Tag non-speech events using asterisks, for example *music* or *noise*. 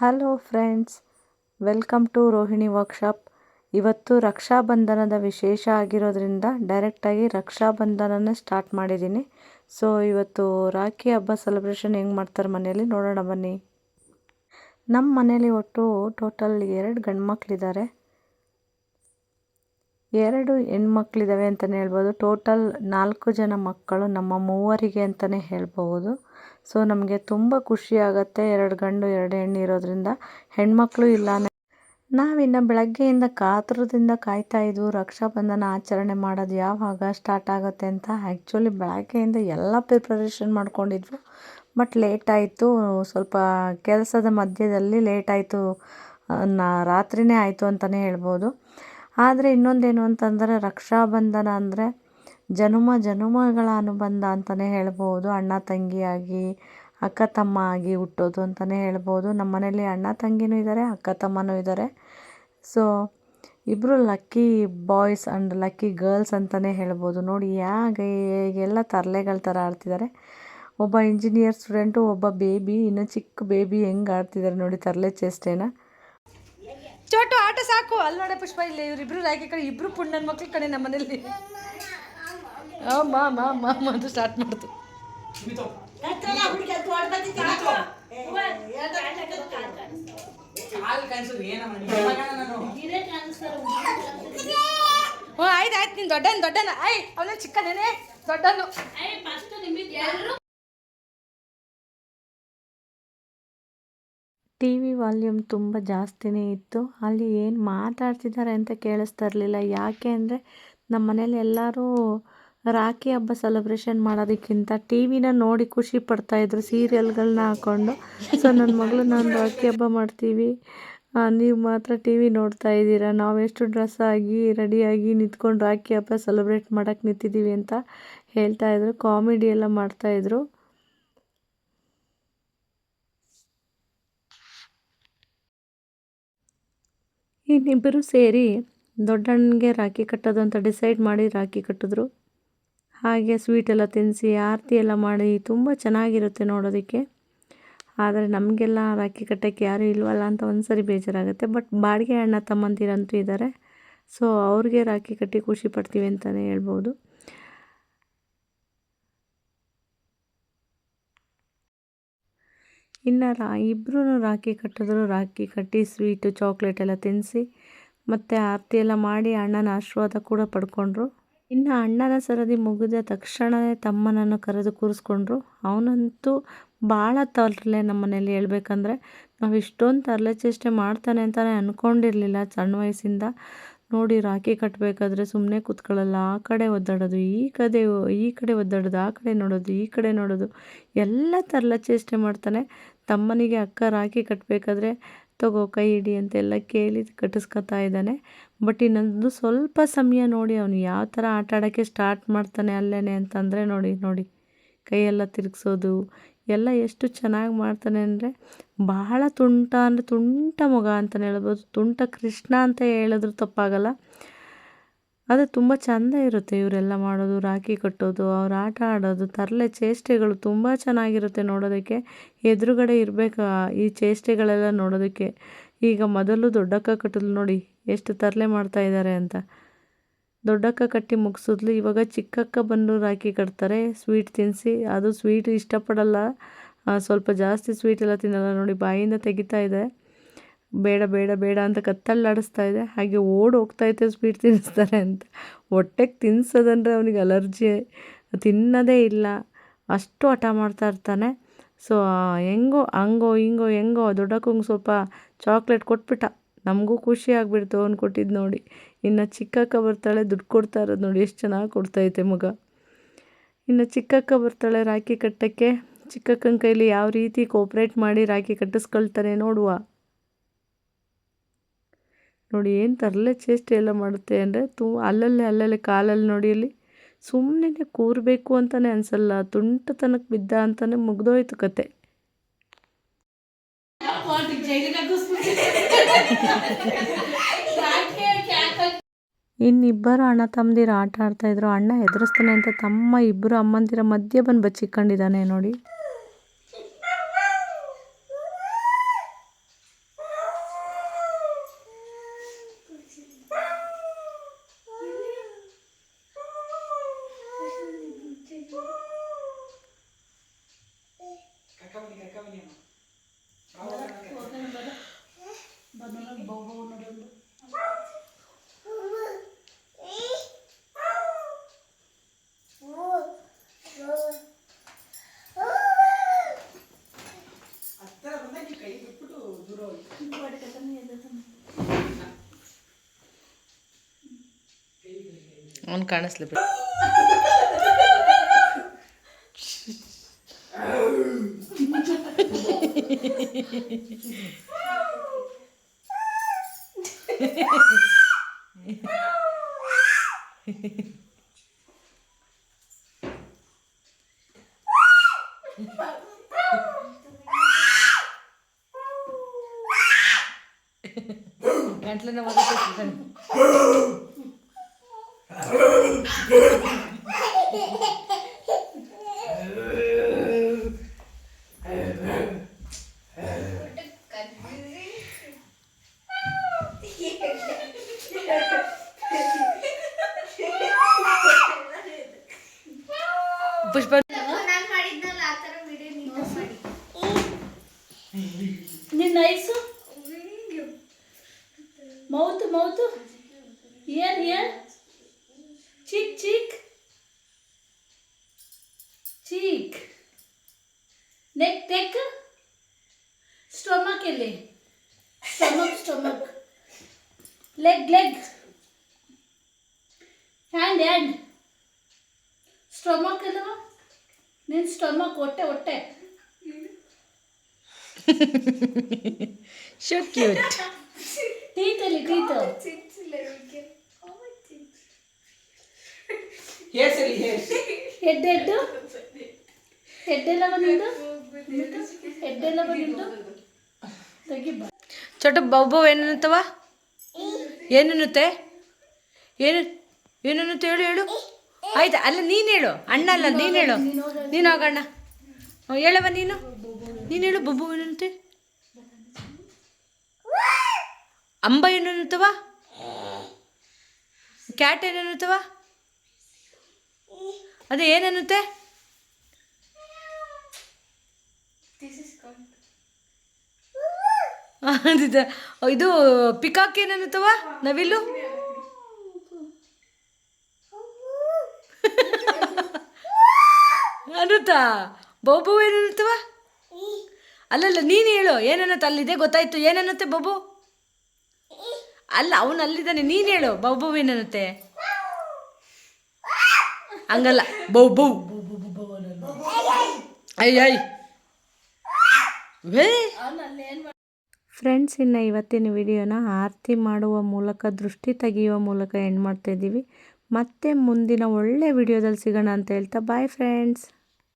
Hello friends, welcome to Rohini workshop. ಇವತ್ತು ರಕ್ಷಾಬಂಧನದ ವಿಶೇಷ ಆಗಿರೋದ್ರಿಂದ ಡೈರೆಕ್ಟಾಗಿ ರಕ್ಷಾಬಂಧನನ ಸ್ಟಾರ್ಟ್ ಮಾಡಿದ್ದೀನಿ. ಸೊ ಇವತ್ತು ರಾಖಿ ಹಬ್ಬ ಸೆಲೆಬ್ರೇಷನ್ ಹೆಂಗೆ ಮಾಡ್ತಾರೆ ಮನೆಯಲ್ಲಿ ನೋಡೋಣ ಬನ್ನಿ. ನಮ್ಮ ಮನೇಲಿ ಒಟ್ಟು ಟೋಟಲ್ ಎರಡು ಗಂಡು ಮಕ್ಕಳಿದ್ದಾರೆ ಎರಡು ಹೆಣ್ಮಕ್ಳಿದ್ದಾವೆ ಅಂತಲೇ ಹೇಳ್ಬೋದು. ಟೋಟಲ್ ನಾಲ್ಕು ಜನ ಮಕ್ಕಳು ನಮ್ಮ ಮೂವರಿಗೆ ಅಂತಲೇ ಹೇಳ್ಬೋದು. ಸೊ ನಮಗೆ ತುಂಬ ಖುಷಿ ಆಗುತ್ತೆ. ಎರಡು ಗಂಡು, ಎರಡು ಹೆಣ್ಣು ಇರೋದ್ರಿಂದ. ಹೆಣ್ಮಕ್ಳು ಇಲ್ಲ ನಾವಿನ್ನು ಬೆಳಗ್ಗೆಯಿಂದ ಕಾತುರದಿಂದ ಕಾಯ್ತಾ ಇದ್ವು. ರಕ್ಷಾಬಂಧನ ಆಚರಣೆ ಮಾಡೋದು ಯಾವಾಗ ಸ್ಟಾರ್ಟ್ ಆಗುತ್ತೆ ಅಂತ ಆ್ಯಕ್ಚುಲಿ ಬೆಳಗ್ಗೆಯಿಂದ ಎಲ್ಲ ಪ್ರಿಪ್ರರೇಷನ್ ಮಾಡ್ಕೊಂಡಿದ್ವು. ಬಟ್ ಲೇಟ್ ಆಯಿತು. ಸ್ವಲ್ಪ ಕೆಲಸದ ಮಧ್ಯದಲ್ಲಿ ಲೇಟ್ ಆಯಿತು. ನಾ ರಾತ್ರಿಯೇ ಆಯಿತು ಅಂತಲೇ ಹೇಳ್ಬೋದು. ಆದರೆ ಇನ್ನೊಂದೇನು ಅಂತಂದರೆ ರಕ್ಷಾಬಂಧನ ಅಂದರೆ ಜನುಮ ಜನುಮಗಳ ಅನುಬಂಧ ಅಂತಲೇ ಹೇಳ್ಬೋದು. ಅಣ್ಣ ತಂಗಿಯಾಗಿ, ಅಕ್ಕ ತಮ್ಮ ಆಗಿ ಹುಟ್ಟೋದು ಅಂತಲೇ ಹೇಳ್ಬೋದು. ನಮ್ಮ ಮನೇಲಿ ಅಣ್ಣ ತಂಗಿನೂ ಇದ್ದಾರೆ ಅಕ್ಕ ತಮ್ಮನೂ ಇದ್ದಾರೆ ಸೊ ಇಬ್ಬರು lucky boys and lucky girls ಅಂತಲೇ ಹೇಳ್ಬೋದು. ನೋಡಿ ಯಾಕೆ ಹೇಗೆಲ್ಲ ತರಲೆಗಳ ಥರ ಆಡ್ತಿದ್ದಾರೆ. ಒಬ್ಬ ಇಂಜಿನಿಯರ್ ಸ್ಟೂಡೆಂಟು ಒಬ್ಬ ಬೇಬಿ ಇನ್ನೂ ಚಿಕ್ಕ ಬೇಬಿ ಹೆಂಗೆ ಆಡ್ತಿದ್ದಾರೆ ನೋಡಿ ತರಲೆ ಚೇಷ್ಟೇನ. ಚೋಟು, ಆಟ ಸಾಕು. ಅಲ್ಲಿ ನೋಡೆ ಪುಷ್ಪ, ಇಲ್ಲಿ ಇವರಿಬ್ರು ರಾಗಿ ಕಡೆ ಇಬ್ಬರು ಪುಣ್ಣನ ಮಕ್ಳು ಕಡೆ ನಮ್ಮ ಮನೇಲಿ ಮಾ ಮಾ ಮಾ ಮಾ ಅಂತ ಸ್ಟಾರ್ಟ್ ಮಾಡ್ತು. ಹ್ಞೂ ಆಯ್ತು ಆಯ್ತು ನೀನು ದೊಡ್ಡನ ದೊಡ್ಡನ. ಐ ಅವನೇ ಚಿಕ್ಕನೇನೆ ದೊಡ್ಡನು. ಟಿ ವಿ ವಾಲ್ಯೂಮ್ ತುಂಬ ಜಾಸ್ತಿನೇ ಇತ್ತು. ಅಲ್ಲಿ ಏನು ಮಾತಾಡ್ತಿದ್ದಾರೆ ಅಂತ ಕೇಳಿಸ್ತಾ ಇರಲಿಲ್ಲ. ಯಾಕೆ ಅಂದರೆ ನಮ್ಮ ಮನೇಲಿ ಎಲ್ಲರೂ ರಾಖಿ ಹಬ್ಬ ಸೆಲೆಬ್ರೇಷನ್ ಮಾಡೋದಕ್ಕಿಂತ ಟಿ ವಿನ ನೋಡಿ ಖುಷಿ ಪಡ್ತಾಯಿದ್ರು ಸೀರಿಯಲ್ಗಳನ್ನ ಹಾಕ್ಕೊಂಡು ಸೊ ನನ್ನ ಮಗಳು, ನಾನು ರಾಖಿ ಹಬ್ಬ ಮಾಡ್ತೀವಿ. ನೀವು ಮಾತ್ರ ಟಿ ವಿ ನೋಡ್ತಾ ಇದ್ದೀರಾ? ನಾವು ಎಷ್ಟು ಡ್ರೆಸ್ ಆಗಿ ರೆಡಿಯಾಗಿ ನಿಂತ್ಕೊಂಡು ರಾಖಿ ಹಬ್ಬ ಸೆಲೆಬ್ರೇಟ್ ಮಾಡೋಕ್ಕೆ ನಿಂತಿದ್ದೀವಿ ಅಂತ ಹೇಳ್ತಾಯಿದ್ರು ಕಾಮಿಡಿ ಎಲ್ಲ ಮಾಡ್ತಾಯಿದ್ರು ಇನ್ನಿಬ್ಬರು ಸೇರಿ ದೊಡ್ಡಣ್ಣಗೆ ರಾಖಿ ಕಟ್ಟೋದು ಅಂತ ಡಿಸೈಡ್ ಮಾಡಿ ರಾಖಿ ಕಟ್ಟಿದ್ರು. ಹಾಗೆ ಸ್ವೀಟ್ ಎಲ್ಲ ತಿನ್ನಿಸಿ ಆರತಿ ಎಲ್ಲ ಮಾಡಿ ತುಂಬ ಚೆನ್ನಾಗಿರುತ್ತೆ ನೋಡೋದಕ್ಕೆ. ಆದರೆ ನಮಗೆಲ್ಲ ರಾಖಿ ಕಟ್ಟೋಕ್ಕೆ ಯಾರೂ ಇಲ್ವಲ್ಲ ಅಂತ ಒಂದು ಸರಿ ಬೇಜಾರಾಗುತ್ತೆ. ಬಟ್ ಬಾಡಿಗೆ ಅಣ್ಣ ತಮ್ಮಂದಿರಂತೂ ಇದ್ದಾರೆ ಸೊ ಅವ್ರಿಗೆ ರಾಖಿ ಕಟ್ಟಿ ಖುಷಿ ಪಡ್ತೀವಿ ಅಂತಲೇ ಹೇಳ್ಬೋದು. ಇನ್ನು ರಾ ಇಬ್ಬರೂ ರಾಖಿ ಕಟ್ಟಿದ್ರು, ರಾಖಿ ಕಟ್ಟಿ ಸ್ವೀಟು ಚಾಕ್ಲೇಟ್ ಎಲ್ಲ ತಿನ್ನಿಸಿ ಮತ್ತು ಆರತಿ ಎಲ್ಲ ಮಾಡಿ ಅಣ್ಣನ ಆಶೀರ್ವಾದ ಕೂಡ ಪಡ್ಕೊಂಡ್ರು. ಇನ್ನು ಅಣ್ಣನ ಸರದಿ ಮುಗಿದ ತಕ್ಷಣವೇ ತಮ್ಮನನ್ನು ಕರೆದು ಕೂರಿಸ್ಕೊಂಡ್ರು. ಅವನಂತೂ ಭಾಳ ತರಲೆ ನಮ್ಮನೇಲಿ ಹೇಳ್ಬೇಕಂದ್ರೆ, ನಾವು ಇಷ್ಟೊಂದು ತರಲೆ ಚೇಷ್ಟೆ ಮಾಡ್ತಾನೆ ಅಂತಲೇ ಅಂದ್ಕೊಂಡಿರಲಿಲ್ಲ ಸಣ್ಣ ವಯಸ್ಸಿಂದ. ನೋಡಿ ರಾಖಿ ಕಟ್ಟಬೇಕಾದ್ರೆ ಸುಮ್ಮನೆ ಕೂತ್ಕೊಳ್ಳಲ್ಲ. ಆ ಕಡೆ ಒದ್ದಾಡೋದು, ಈ ಕಡೆ ಈ ಕಡೆ ಒದ್ದಾಡೋದು, ಆ ಕಡೆ ನೋಡೋದು, ಈ ಕಡೆ ನೋಡೋದು. ಎಲ್ಲ ತರಲೆ ಚೇಷ್ಟೆ ಮಾಡ್ತಾನೆ. ತಮ್ಮನಿಗೆ ಅಕ್ಕ ರಾಖಿ ಕಟ್ಟಬೇಕಾದ್ರೆ ತಗೋ, ಕೈ ಹಿಡಿ ಅಂತೆಲ್ಲ ಕೇಳಿ ಕಟ್ಟಿಸ್ಕೊತಾ ಇದ್ದಾನೆ. ಬಟ್ ಇನ್ನೊಂದು ಸ್ವಲ್ಪ ಸಮಯ ನೋಡಿ ಅವನು ಯಾವ ಥರ ಆಟ ಆಡೋಕ್ಕೆ ಸ್ಟಾರ್ಟ್ ಮಾಡ್ತಾನೆ ಅಲ್ಲೇ ಅಂತಂದರೆ ನೋಡಿ ನೋಡಿ. ಕೈಯೆಲ್ಲ ತಿರುಗಿಸೋದು, ಎಲ್ಲ ಎಷ್ಟು ಚೆನ್ನಾಗಿ ಮಾಡ್ತಾನೆ ಅಂದರೆ ಬಹಳ ತುಂಟ ಅಂದರೆ ತುಂಟ ಮಗ ಅಂತಲೇ ಹೇಳ್ಬೋದು. ತುಂಟ ಕೃಷ್ಣ ಅಂತ ಹೇಳಿದ್ರು ತಪ್ಪಾಗಲ್ಲ. ಅದು ತುಂಬ ಚೆಂದ ಇರುತ್ತೆ ಇವರೆಲ್ಲ ಮಾಡೋದು, ರಾಖಿ ಕಟ್ಟೋದು, ಅವ್ರು ಆಟ ಆಡೋದು, ತರಲೆ ಚೇಷ್ಟೆಗಳು ತುಂಬ ಚೆನ್ನಾಗಿರುತ್ತೆ ನೋಡೋದಕ್ಕೆ. ಎದುರುಗಡೆ ಇರಬೇಕು ಈ ಚೇಷ್ಟೆಗಳೆಲ್ಲ ನೋಡೋದಕ್ಕೆ. ಈಗ ಮೊದಲು ದೊಡ್ಡಕ್ಕ ಕಟ್ಟಿದ್ಲು ನೋಡಿ, ಎಷ್ಟು ತರಲೆ ಮಾಡ್ತಾ ಇದ್ದಾರೆ ಅಂತ. ದೊಡ್ಡಕ್ಕ ಕಟ್ಟಿ ಮುಗಿಸಿದ್ಲು, ಇವಾಗ ಚಿಕ್ಕಕ್ಕ ಬಂದು ರಾಖಿ ಕಟ್ತಾರೆ ಸ್ವೀಟ್ ತಿನ್ನಿಸಿ ಅದು ಸ್ವೀಟ್ ಇಷ್ಟಪಡಲ್ಲ. ಸ್ವಲ್ಪ ಜಾಸ್ತಿ ಸ್ವೀಟ್ ಎಲ್ಲ ತಿನ್ನಲ್ಲ ನೋಡಿ, ಬಾಯಿಂದ ತೆಗಿತಾ ಇದೆ. ಬೇಡ ಬೇಡ ಬೇಡ ಅಂತ ಕತ್ತಲ್ಲಾಡಿಸ್ತಾ ಇದೆ. ಹಾಗೆ ಓಡಿ ಐತೆ ಸ್ವೀಟ್ ತಿನ್ನಿಸ್ತಾರೆ ಅಂತ. ಹೊಟ್ಟೆಗೆ ತಿನ್ನಿಸೋದಂದ್ರೆ ಅವನಿಗೆ ಅಲರ್ಜಿ ತಿನ್ನೋದೇ ಇಲ್ಲ. ಅಷ್ಟು ಹಠ ಮಾಡ್ತಾ ಇರ್ತಾನೆ. ಸೊ ಹೆಂಗೋ, ಹಂಗೋ, ಹಿಂಗೋ, ಹೆಂಗೋ ದೊಡ್ಡಕ್ಕಂಗೆ ಸ್ವಲ್ಪ ಚಾಕ್ಲೇಟ್ ಕೊಟ್ಬಿಟ್ಟ. ನಮಗೂ ಖುಷಿ ಆಗಿಬಿಡ್ತು ಅವ್ನು ಕೊಟ್ಟಿದ್ದು ನೋಡಿ. ಇನ್ನು ಚಿಕ್ಕಕ್ಕ ಬರ್ತಾಳೆ, ದುಡ್ಡು ಕೊಡ್ತಾ ಇರೋದು ನೋಡಿ. ಎಷ್ಟು ಚೆನ್ನಾಗಿ ಕೊಡ್ತೈತೆ ಮಗ. ಇನ್ನು ಚಿಕ್ಕಕ್ಕ ಬರ್ತಾಳೆ ರಾಖಿ ಕಟ್ಟೋಕ್ಕೆ. ಚಿಕ್ಕಕ್ಕನ ಕೈಲಿ ಯಾವ ರೀತಿ ಕೋಪ್ರೇಟ್ ಮಾಡಿ ರಾಖಿ ಕಟ್ಟಿಸ್ಕೊಳ್ತಾನೆ ನೋಡುವ. ನೋಡಿ ಏನು ತರಲೆ ಚೇಷ್ಟೆ ಎಲ್ಲ ಮಾಡುತ್ತೆ ಅಂದರೆ ತು ಅಲ್ಲಲ್ಲೇ ಅಲ್ಲಲ್ಲೇ ಕಾಲಲ್ಲಿ ನೋಡಿ ಅಲ್ಲಿ ಸುಮ್ಮನೆ ಕೂರಬೇಕು ಅಂತಲೇ ಅನಿಸಲ್ಲ ತುಂಟತನಕ್ಕೆ ಬಿದ್ದ ಅಂತಲೇ ಮುಗ್ದೋಯ್ತು ಕತೆ. ಇನ್ನಿಬ್ಬರು ಅಣ್ಣ ತಮ್ಮದಿರು ಆಟ ಆಡ್ತಾಯಿದ್ರು ಅಣ್ಣ ಎದುರಿಸ್ತಾನೆ ಅಂತ ತಮ್ಮ ಇಬ್ಬರು ಅಮ್ಮಂದಿರ ಮಧ್ಯೆ ಬಂದು ಬಚ್ಚಿಕೊಂಡಿದ್ದಾನೆ ನೋಡಿ. ಅವ್ನು ಕಾಣಿಸ್ಲಿ ಬಿಡು. ಗಂಟ್ಲನ್ನ ಮಗ ಪುಷ್ಪ ನಾನು ಮಾಡಿದ್ನಲ್ಲ ಆ ಥರ ವಿಡಿಯೋ ನೀನು ಮಾಡಿ ನಿನ್ನ eyes mouth mouth. Ear ear hand and stomach ಅಲ್ವಾ ನಿನ್ನ ಸ್ಟೊಮಕ್ ಹೊಟ್ಟೆ ಹೊಟ್ಟೆ ಶೋ ಕ್ಯೂಟ್ ಟೀತಲ್ಲಿ ಟೀತು ಹೆಡ್ ಹೆಡ್ ಹೆಡ್ ಎಲ್ಲ ಬಂದಿದ್ದು ಹೆಡ್ ಎಲ್ಲ ಬಂದಿದ್ದು ತೆಗಿ ಬಾ. ಚೋಟ ಬೌಬವ್ ಏನನ್ನತ್ತವ ಏನನ್ನುತ್ತೆ ಏನು ಏನನ್ನುತ್ತೆ ಹೇಳು? ಹೇಳು ಆಯ್ತಾ ಅಲ್ಲ ನೀನು ಹೇಳು. ಅಣ್ಣ ಅಲ್ಲ ನೀನು ಹೇಳು. ನೀನು ಹೋಗಣ್ಣ. ಹೇಳವ ನೀನು? ನೀನು ಹೇಳು ಬೊಬ್ಬು ಏನಂತೆ? ಅಂಬ ಏನನ್ನುತ್ತವ ಕ್ಯಾಟ್ ಏನನ್ನುತ್ತವ ಅದೇ ಏನನ್ನುತ್ತೆ? *laughs* ಅದಿದ- ಇದು ಪಿಕಾಕ್ ಏನನ್ನುತ್ತವ ನವಿಲು? ಅನ್ನುತ್ತಾ ಬೊಬ್ಬು ಏನನ್ನುತ್ತವ? ಅಲ್ಲಲ್ಲ ನೀನು ಹೇಳು ಏನನ್ನತ್ತೆ ಅಲ್ಲಿದೆ ಗೊತ್ತಾಯ್ತು ಏನನ್ನುತ್ತೆ ಬೊಬ್ಬು? ಅಲ್ಲ ಅವನು ಅಲ್ಲಿದ್ದಾನೆ ನೀನು ಹೇಳು ಬೊಬ್ಬು ಏನನ್ನುತ್ತೆ? ಹಂಗಲ್ಲ ಬೌ ಬೌ ಅಯ್ಯ ಫ್ರೆಂಡ್ಸ್ ಇನ್ನು ಇವತ್ತಿನ ವಿಡಿಯೋನ ಆರತಿ ಮಾಡುವ ಮೂಲಕ ದೃಷ್ಟಿ ತೆಗೆಯುವ ಮೂಲಕ ಎಂಡ್ ಮಾಡ್ತಾ ಇದ್ದೀವಿ. ಮತ್ತೆ ಮುಂದಿನ ಒಳ್ಳೆ ವಿಡಿಯೋದಲ್ಲಿ ಸಿಗೋಣ ಅಂತ ಹೇಳ್ತಾ ಬಾಯ್ ಫ್ರೆಂಡ್ಸ್